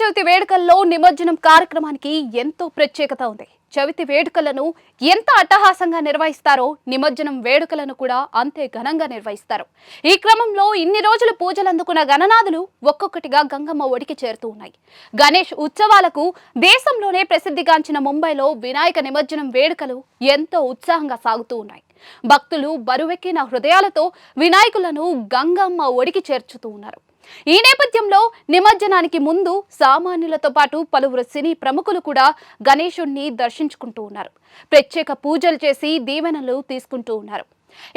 చవితి వేడుకల్లో నిమజ్జనం కార్యక్రమానికి ఎంతో ప్రత్యేకత ఉంది. చవితి వేడుకలను ఎంత అట్టహాసంగా నిర్వహిస్తారో నిమజ్జనం వేడుకలను కూడా అంతే ఘనంగా నిర్వహిస్తారు. ఈ క్రమంలో ఇన్ని రోజులు పూజలు అందుకున్న గణనాథులు ఒక్కొక్కటిగా గంగమ్మ ఒడికి చేరుతూ ఉన్నాయి. గణేష్ ఉత్సవాలకు దేశంలోనే ప్రసిద్ధిగాంచిన ముంబైలో వినాయక నిమజ్జనం వేడుకలు ఎంతో ఉత్సాహంగా సాగుతూ ఉన్నాయి. భక్తులు బరువెక్కిన హృదయాలతో వినాయకులను గంగమ్మ ఒడికి చేర్చుతూ ఉన్నారు. ఈ నేపథ్యంలో నిమజ్జనానికి ముందు సామాన్యులతో పాటు పలువురు సినీ ప్రముఖులు కూడా గణేశుణ్ణి దర్శించుకుంటూ ఉన్నారు. ప్రత్యేక పూజలు చేసి దీవెనలు తీసుకుంటూ ఉన్నారు.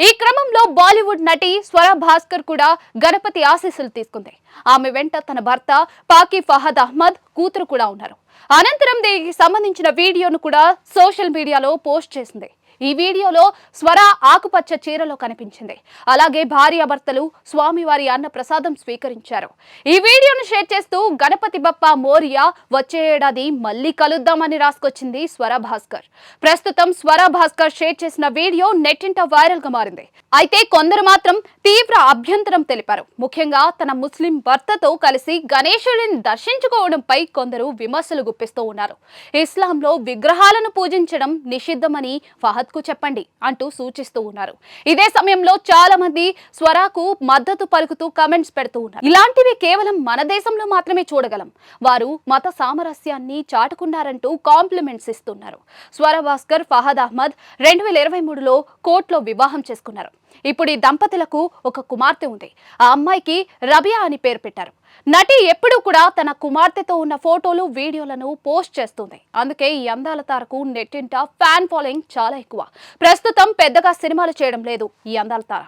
ఈ క్రమంలో బాలీవుడ్ నటి స్వర భాస్కర్ కూడా గణపతి ఆశీస్సులు తీసుకుంది. ఆమె వెంట తన భర్త పాకి ఫహద్ అహ్మద్ కూతురు కూడా ఉన్నారు. అనంతరం దీనికి సంబంధించిన వీడియోను కూడా సోషల్ మీడియాలో పోస్ట్ చేసింది. ఈ వీడియోలో స్వర ఆకుపచ్చ చీరలో కనిపించింది. అలాగే భార్యాభర్తలు స్వామివారి అన్న ప్రసాదం స్వీకరించారు. ఈ వీడియోను షేర్ చేస్తూ గణపతి బప్ప మోరియా వచ్చే ఏడాది మళ్ళీ కలుద్దామని రాసుకొచ్చింది స్వర భాస్కర్. ప్రస్తుతం స్వర భాస్కర్ షేర్ చేసిన వీడియో నెట్టింట వైరల్గా మారింది. అయితే కొందరు మాత్రం తీవ్ర అభ్యంతరం తెలిపారు. ముఖ్యంగా తన ముస్లిం భర్తతో కలిసి గణేశుడిని దర్శించుకోవడంపై కొందరు విమర్శలు గుప్పిస్తూ ఉన్నారు. ఇస్లాంలో విగ్రహాలను పూజించడం నిషిద్ధమని ఫహద్ కు చెప్పండి అంటూ సూచిస్తూ ఉన్నారు. ఇదే సమయంలో చాలా మంది స్వరాకు మద్దతు పలుకుతూ కమెంట్స్ పెడుతూ ఉన్నారు. ఇలాంటివి కేవలం మన దేశంలో మాత్రమే చూడగలం. వారు మత సామరస్యాన్ని చాటుకున్నారంటూ కాంప్లిమెంట్స్ ఇస్తున్నారు. స్వర భాస్కర్ ఫహద్ అహ్మద్ రెండు వేల ఇరవై మూడులో కోర్టులో వివాహం చేసుకున్నారు. ఇప్పుడు ఈ దంపతులకు ఒక కుమార్తె ఉంది. ఆ అమ్మాయికి రబియా అని పేరు పెట్టారు. నటి ఎప్పుడూ కూడా తన కుమార్తెతో ఉన్న ఫోటోలు వీడియోలను పోస్ట్ చేస్తుంది. అందుకే ఈ అందాల తారకు నెట్టింట ఫ్యాన్ ఫాలోయింగ్ చాలా ఎక్కువ. ప్రస్తుతం పెద్దగా సినిమాలు చేయడం లేదు ఈ అందాల తార.